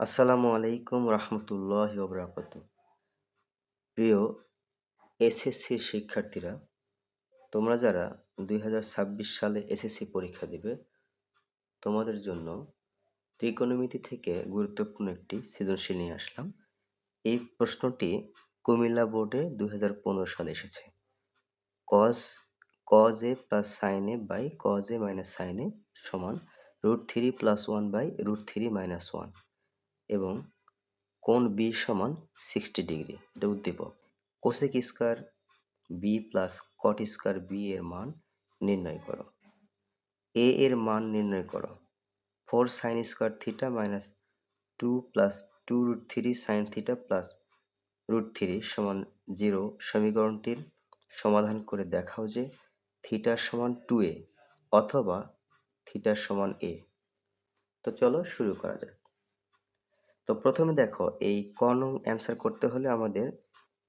আসসালামু আলাইকুম রহমতুল্লাহ বরকাত প্রিয় এসএসসি শিক্ষার্থীরা, তোমরা যারা দুই হাজার ছাব্বিশ সালে এসএসসি পরীক্ষা দিবে, তোমাদের জন্য ত্রিকোণমিতি থেকে গুরুত্বপূর্ণ একটি সৃজনশীল নিয়ে আসলাম। এই প্রশ্নটি কুমিল্লা বোর্ডে দুই হাজার পনেরো সালে এসেছে। Cos cos A plus sin A by cos A minus sin A সমান root three plus one by root three minus one. এবং কোণ বি সমান সিক্সটি ডিগ্রি এটা উদ্দীপক। Cosec square B plus cot square B এর মান নির্ণয় করো। এ এর মান নির্ণয় করো। Four sin square theta minus two plus two root three sin theta plus root three সমান জিরো সমীকরণটির সমাধান করে দেখাও যে থিটা সমান টু এ অথবা থিটা সমান এ তো চলো শুরু করা যাক। তো প্রথমে দেখো, এই ক নং অ্যান্সার করতে হলে আমাদের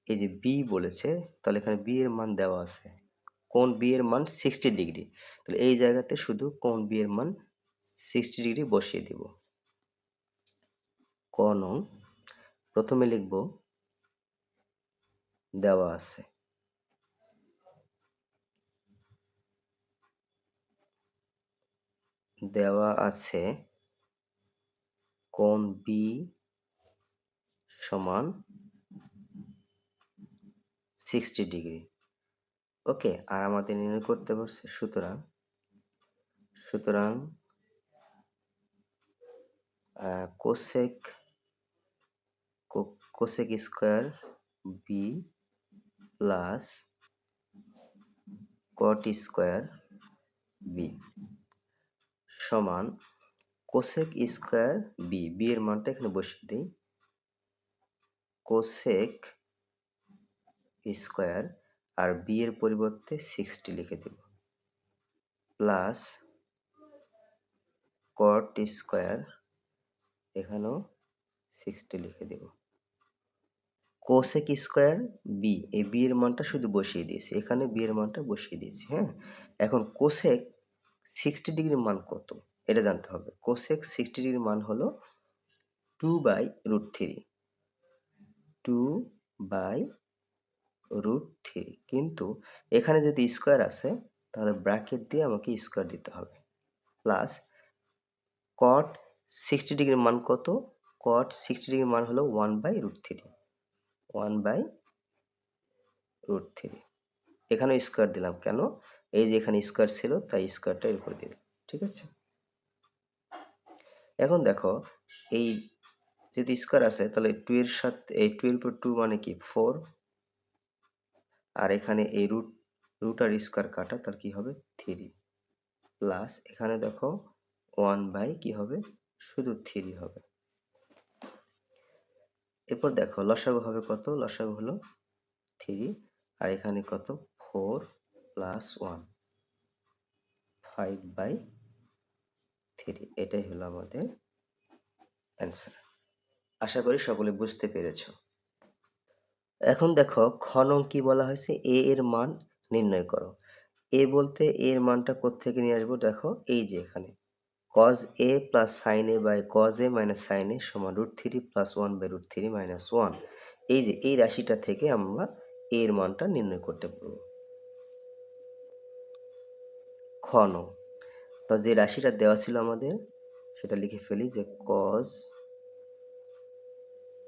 এই যে বি বলেছে, তাহলে এখানে বি এর মান দেওয়া আছে। কোন বি এর মান সিক্সটি ডিগ্রি তাহলে এই জায়গাতে শুধু কোন বি এর মান সিক্সটি ডিগ্রি বসিয়ে দিব। ক নং, প্রথমে লিখব, দেওয়া আছে। দেওয়া আছে কোণ বি সমান সিক্সটি ডিগ্রি ওকে আর আমাদের নির্ণয় করতে পারছে সুতরাং সুতরাং cosec cosec square B plus cot square B সমান কোসেক স্কোয়ার বি বি এর মানটা এখানে বসিয়ে দিই। কোসেক স্কোয়ার আর বি এর পরিবর্তে সিক্সটি লিখে দেব। প্লাস কট স্কোয়ার এখানেও সিক্সটি লিখে দেব। কোসেক স্কোয়ার বি এই বি এর মানটা শুধু বসিয়ে দিয়েছি। এখানে বি এর মানটা বসিয়ে দিয়েছি হ্যাঁ? এখন কোসেক সিক্সটি ডিগ্রির মান কত? এটা জানতে হবে। কোসেক সিক্সটি ডিগ্রির মান হলো two by root three two by root three কিন্তু এখানে যদি স্কোয়ার আছে, তাহলে ব্র্যাকেট দিয়ে আমাকে স্কোয়ার দিতে হবে। প্লাস কট সিক্সটি ডিগ্রির মান কত? কট সিক্সটি ডিগ্রির মান হলো one by root three one by root three এখানে স্কোয়ার দিলাম। কেন? এই যে এখানে স্কোয়ার ছিল, তাই স্কোয়ারটা এর উপর দিলাম। ঠিক আছে? এখন দেখো, এই যদি স্কোয়ার আছে, তাহলে টু এর সাথে, এই টু এর উপর টু মানে কি? ফোর আর এখানে এই রুট রুট আর স্কোয়ার কাটা তার কি হবে? থ্রি প্লাস এখানে দেখো ওয়ান বাই কি হবে? শুধু থ্রি হবে। এরপর দেখো, লসাগু হবে কত? লসাগু হলো থ্রি আর এখানে কত? Four plus one five by three এটাই হলো আমাদের অ্যান্সার আশা করি সকলে বুঝতে পেরেছ। এখন দেখো, খ নং কি বলা হয়েছে? এ এর মান নির্ণয় করো। এ বলতে এর মানটা কোথেকে নিয়ে আসব? দেখো, এই যে এখানে। Cos A plus sin A by cos A minus sin A সমান root three plus one by root three minus one এই যে, এই রাশিটা থেকে আমরা এর মানটা নির্ণয় করতে পারব। খ নং। তো যে রাশিটা দেওয়া ছিল আমাদের, সেটা লিখে ফেলি যে cos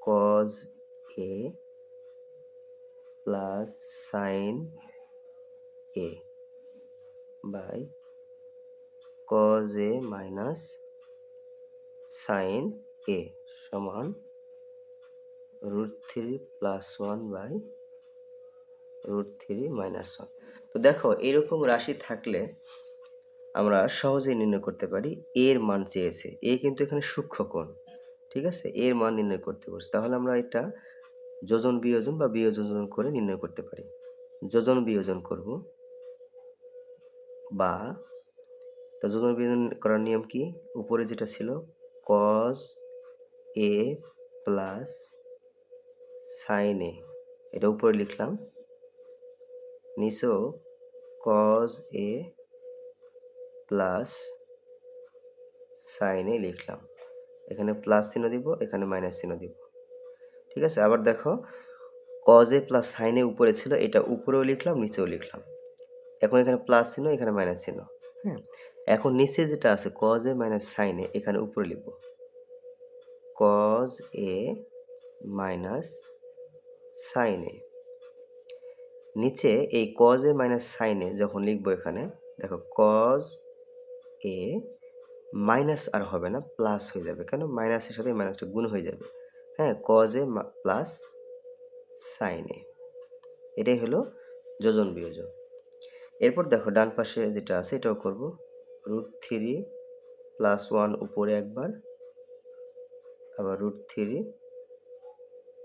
cos A plus sin A by cos A minus sin A সমান root three plus one by root three minus one তো দেখো, এরকম রাশি থাকলে আমরা সহজেই নির্ণয় করতে পারি এর মান চেয়েছে। এ কিন্তু এখানে সূক্ষ্ম কোণ, ঠিক আছে? এর মান নির্ণয় করতে পারছি তাহলে আমরা এটা যোজন বিয়োজন বা বিয়োজন করে নির্ণয় করতে পারি। যোজন বিয়োজন করব বা তো যোজন বিয়োজন করার নিয়ম কি? উপরে যেটা ছিল cos A plus sin A এটা উপরে লিখলাম। নিচেও কজ এ প্লাস সাইনে লিখলাম। এখানে প্লাস চিহ্ন দিব, এখানে মাইনাস চিহ্ন দিব। ঠিক আছে? আবার দেখো কজে প্লাস সাইনে উপরে ছিল, এটা উপরেও লিখলাম, নিচেও লিখলাম। এখন এখানে প্লাস চিহ্ন, এখানে মাইনাস চিহ্ন। হ্যাঁ এখন নিচে যেটা আছে কজ মাইনাস সাইনে এখানে উপরে লিখব। কজ এ মাইনাস সাইনে নিচে এই কজ এ মাইনাস সাইনে যখন লিখব এখানে, দেখো কজ এ মাইনাস আর হবে না প্লাস হয়ে যাবে। কেন? মাইনাসের সাথে মাইনাসটা গুণ হয়ে যাবে। হ্যাঁ কজ এ প্লাস সাইনে এটাই হলো যোজন বিয়োজন। এরপর দেখো ডান পাশে যেটা আছে, এটাও করব। রুট থ্রি প্লাস ওয়ান উপরে একবার, আবার রুট থ্রি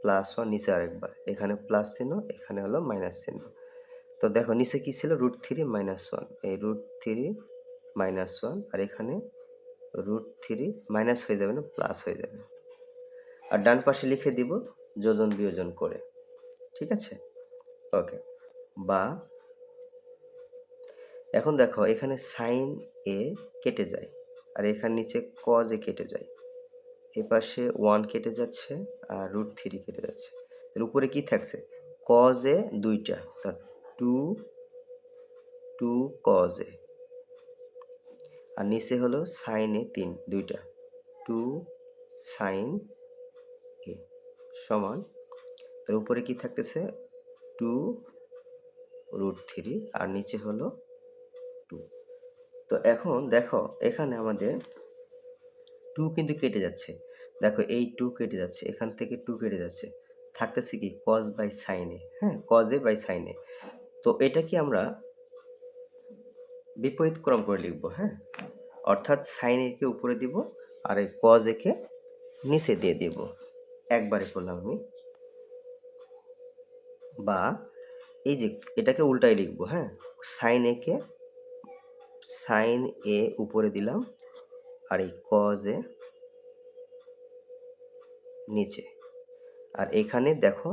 প্লাস ওয়ান নিচে আরেকবার। এখানে প্লাস চিহ্ন, এখানে হলো মাইনাস চিহ্ন। তো দেখো নিচে কি ছিল? রুট থ্রি মাইনাস ওয়ান এই রুট থ্রি মাইনাস ওয়ান আর এখানে রুট থ্রি মাইনাস হয়ে যাবে না প্লাস হয়ে যাবে। আর ডান পাশে লিখে দিব যোজন বিয়োজন করে, ঠিক আছে? ওকে বা এখন দেখো, এখানে সাইন এ কেটে যায়, আর এখানে নিচে কজ এ কেটে যায়। এ পাশে ওয়ান কেটে যাচ্ছে, আর রুট থ্রি কেটে যাচ্ছে। এর উপরে কি থাকছে? কজ এ দুইটা, তা টু টু কজ এ আর নিচে হলো সাইন তিন, দুইটা। টু সাইন এ সমান। তার উপরে কি থাকতেছে? টু রুট থ্রি আর নিচে হলো টু তো এখন দেখো, এখানে আমাদের টু কিন্তু কেটে যাচ্ছে। দেখো এই টু কেটে যাচ্ছে, এখান থেকে টু কেটে যাচ্ছে। থাকতেছে কি? কজ বাই সাইনে হ্যাঁ? কজে বাই সাইনে তো এটা কি আমরা বিপরীত ক্রম করে লিখব হ্যাঁ? অর্থাৎ সাইন একে উপরে দিব আর এই কজ একে নিচে দিয়ে দিব। একবারে করলাম আমি। বা এই যে এটাকে উল্টাই লিখব হ্যাঁ? সাইন একে সাইন এ উপরে দিলাম আর এই কজ এ নিচে। আর এখানে দেখো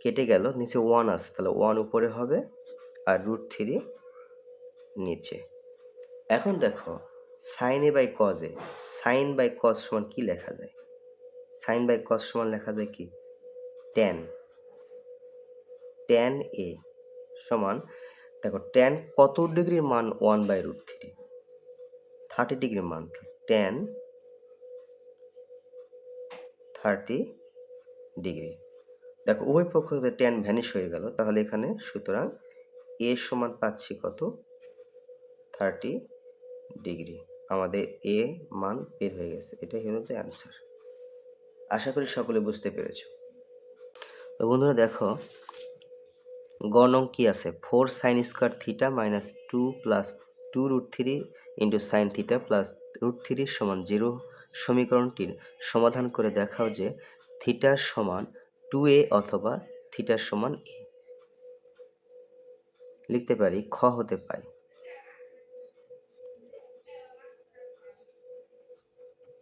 কেটে গেল, নিচে ওয়ান আছে, তাহলে ওয়ান উপরে হবে আর রুট থ্রি নিচে। এখন দেখো sin A by cos sin by cos সমান কি লেখা যায়? সাইন বাই কজ সমান লেখা যায় কি? টেন টেন এ সমান, দেখো টেন কত ডিগ্রির মান one by root three thirty ডিগ্রির মান টেন থার্টি ডিগ্রি। দেখো, উভয় পক্ষ টেন ভ্যানিশ হয়ে গেল, তাহলে এখানে সুতরাং এ সমান পাচ্ছি কত? থার্টি ডিগ্রি আমাদের এ মান বের হয়ে গেছে। এটাই হলো যে অ্যান্সার আশা করি সকলে বুঝতে পেরেছ। তো বন্ধুরা দেখো, গণং কি আছে। Four sin square theta minus two plus two root three into sin theta plus root three সমান জিরো সমীকরণটির সমাধান করে দেখাও যে থিটার সমান টু এ অথবা থিটার সমান এ লিখতে পারি, খ হতে পাই।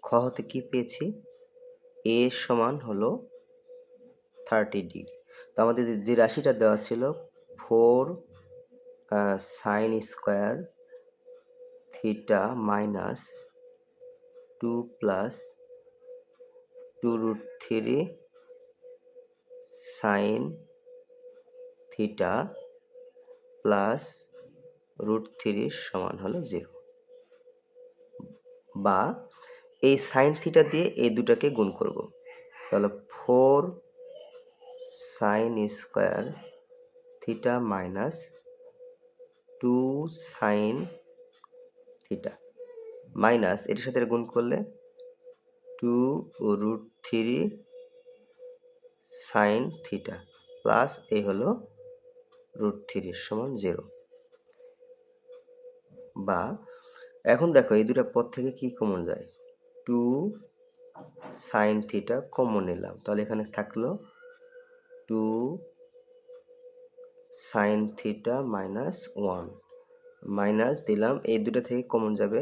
খ হতে কি পেয়েছি? এ সমান হলো থার্টি ডিগ্রি তো আমাদের যে রাশিটা দেওয়া ছিল four sin square theta minus two plus two root three sin theta plus root three সমান হলো জিরো বা এই সাইন থিটা দিয়ে এই দুটাকে গুণ করব। তাহলে four sin square theta minus two sin theta minus এটার সাথে গুণ করলে two root three sin theta plus এই হলো রুট থ্রি সমান জিরো বা এখন দেখো এই দুটা পদ থেকে কি কমন যায়? টু সাইন থিটা কমন নিলাম। তাহলে এখানে থাকল two sin theta minus one minus দিলাম, এই দুটো থেকে কমন যাবে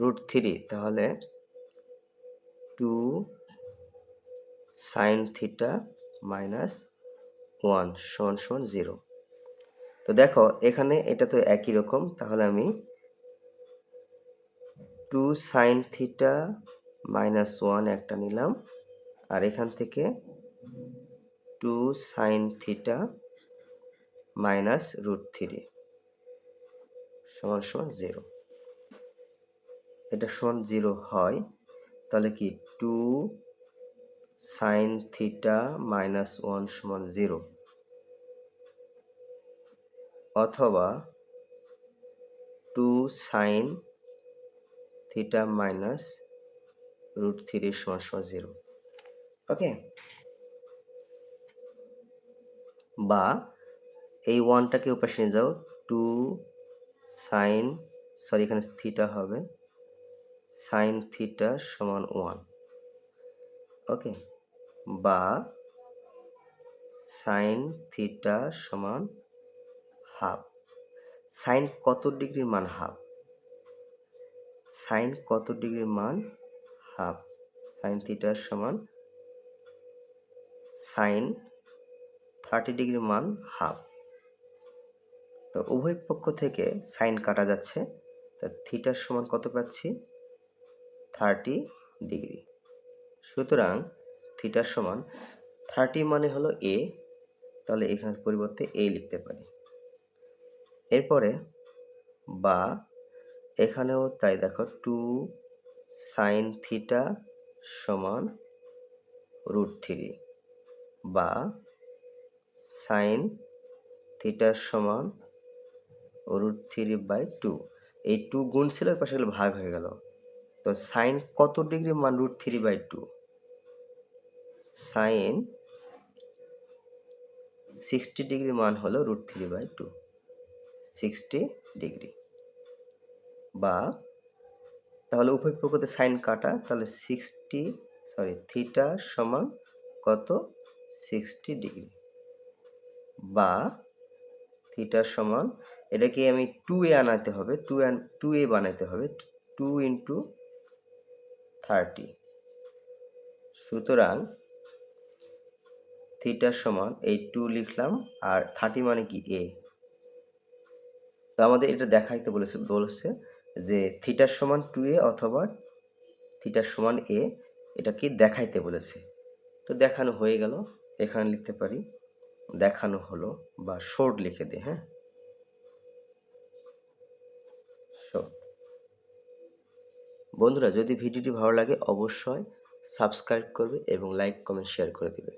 রুট থ্রি তাহলে two sin theta minus one সমান সমান জিরো তো দেখো, এখানে এটা তো একই রকম। তাহলে আমি two sin theta minus one একটা নিলাম। আর এখান থেকে two sin theta minus root three সমান সমান জিরো। এটা সমান জিরো হয়, তাহলে কি two sin theta minus one সমান জিরো? অথবা two sin theta minus root three সমান সমান জিরো ওকে বা এই ওয়ানটাকে উপাশে নিয়ে যাও টু সাইন সরি এখানে থিটা হবে সাইন থিটা সমান ওয়ান ওকে বা সাইন থিটা সমান হাফ সাইন কত ডিগ্রির মান হাফ সাইন কত ডিগ্রির মান? হাফ সাইন থিটার সমান সাইন থার্টি ডিগ্রির মান হাফ তো উভয় পক্ষ থেকে সাইন কাটা যাচ্ছে, তা থিটার সমান কত পাচ্ছি? Thirty degree. সুতরাং থিটার সমান থার্টি মানে হলো এ তাহলে এখানের পরিবর্তে এ লিখতে পারি। এরপরে বা এখানেও তাই দেখো টু সাইন থিটা সমান রুট থ্রি বা সাইন থিটার সমান রুট থ্রি বাই টু এই টু গুণ ছিল পাশে গেলে ভাগ হয়ে গেল। তো সাইন কত ডিগ্রি মান root three by two sin sixty degree মান হলো root three by two sixty degree বা তাহলে উভয় পক্ষতে সাইন কাটা, তাহলে সিক্সটি সরি থিটা সমান কত? সিক্সটি ডিগ্রি বা থিটার সমান, এটাকে আমি টু এ আনাতে হবে টু এন টু এ বানাইতে হবে টু ইন্টু থার্টি সুতরাং থিটার সমান এই টু লিখলাম, আর থার্টি মানে কি? এ তো আমাদের এটা দেখাইতে বলেছে বলেছে যে থিটার সমান টু এ অথবা থিটার সমান এ এটা কি দেখাইতে বলেছে। তো দেখানো হয়ে গেল, এখানে লিখতে পারি, দেখানো হলো বা শোর্ট লিখে দে হ্যাঁ? শোর্ট বন্ধুরা, যদি ভিডিওটি ভালো লাগে, অবশ্যই সাবস্ক্রাইব করবে এবং লাইক কমেন্ট শেয়ার করে দিবে।